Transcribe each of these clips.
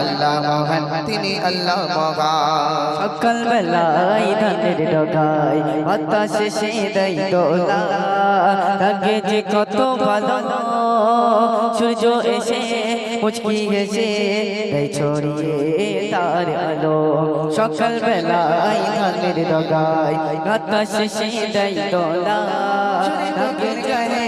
আল্লাহ মহান, তিনি আল্লাহ মহান। সকাল বেলায় ধানের ডগায় বাতাসে সে দেয় দোলা। লাগে যে কত ভালো, সূর্য এসে মুচকি হেসে দেয় ছড়িয়ে তার আলো। সকাল বেলায় ধানের ডগায় দোলা লাগে গায়ে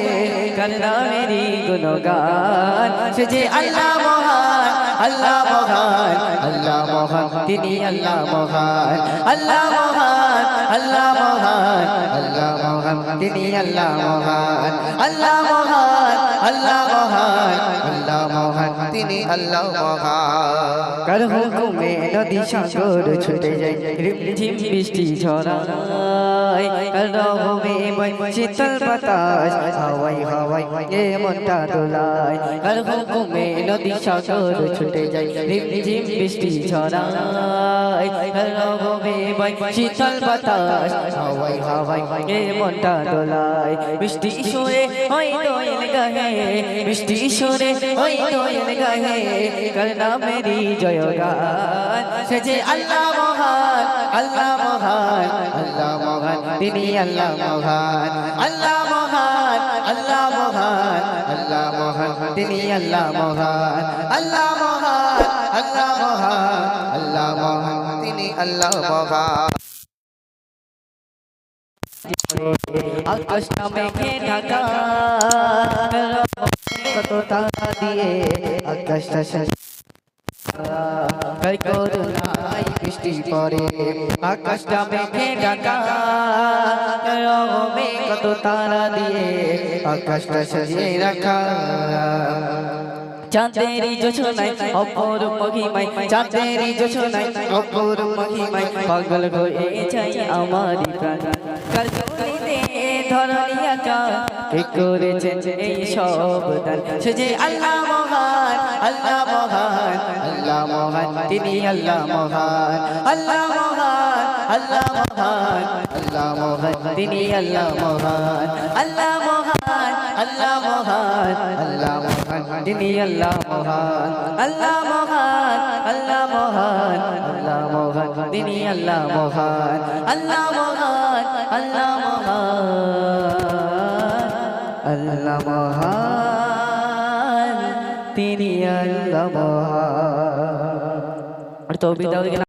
কান্না মেরি গুণগান। সে আল্লাহ মহান আল্লাহ মহান আল্লাহ মহান, তিনি আল্লাহ মহান। আল্লাহ মহান আল্লাহ মহান, আল্লাহ মহান তিনি আল্লাহ মহান আল্লাহ মহান আল্লাহ মহান আল্লাহ মহান তিনি আল্লাহ মহান। কার হুকুমে নদী সাগর ছুটে যায় রিমঝিম বৃষ্টি ঝরায় কার রহমে শীতল বাতাস হাওয়াই হাওয়াই এ মনটা দোলায় কার হুকুমে নদী সাগর ছুটে যায় রিমঝিম বৃষ্টি ঝরায় কার রহমে বয় শীতল বাতাস হাওয়াই হাওয়াই এ মনটা দোলায়। বৃষ্টি সুরে ওই দোয়েল গাহে বৃষ্টি সুরে ওই দোয়েল গাহে করনা মেরি জয়গান। সে যে আল্লাহ মহান আল্লাহ মহান আল্লাহ মহান, তিনি আল্লাহ মহান। আল্লাহ মহান আল্লাহ মহান আল্লাহ মহান, তিনি আল্লাহ মহান। আল্লাহ তিনি আল্লাহ মহান আকাশটা মেঘে ঢাকা কত তারা দিয়ে আকাশটা শেষ কাই করুণাই বৃষ্টি পড়ে আকাশটা মেঘে ঢাকা রবে কত তারা দিয়ে আকাশটা সাজিয়ে রাখা চাঁদেরি যোছনাই অপর মহিমাই চাঁদেরি যোছনাই অপর মহিমাই পাগল হয়ে যাই আমারি প্রাণ। ধরনি আকা কে করেছেন এই সব দান? সে আল্লাহ মহান আল্লাহ মহান আল্লাহ মহান তিনি আল্লাহ মহান আল্লাহ মহান আল্লাহ মহান আল্লাহ মহান তিনি আল্লাহ মহান আল্লাহ আল্লাহ মহান আল্লাহ মহান, তিনি আল্লাহ মহান। আল্লাহ মহান আল্লাহ মহান আল্লাহ মহান, তিনি আল্লাহ মহান। আল্লাহ মহান আল্লাহ মহান। আল্লাহ মহান, তিনি আল্লাহ মহান। আর তো বিদায়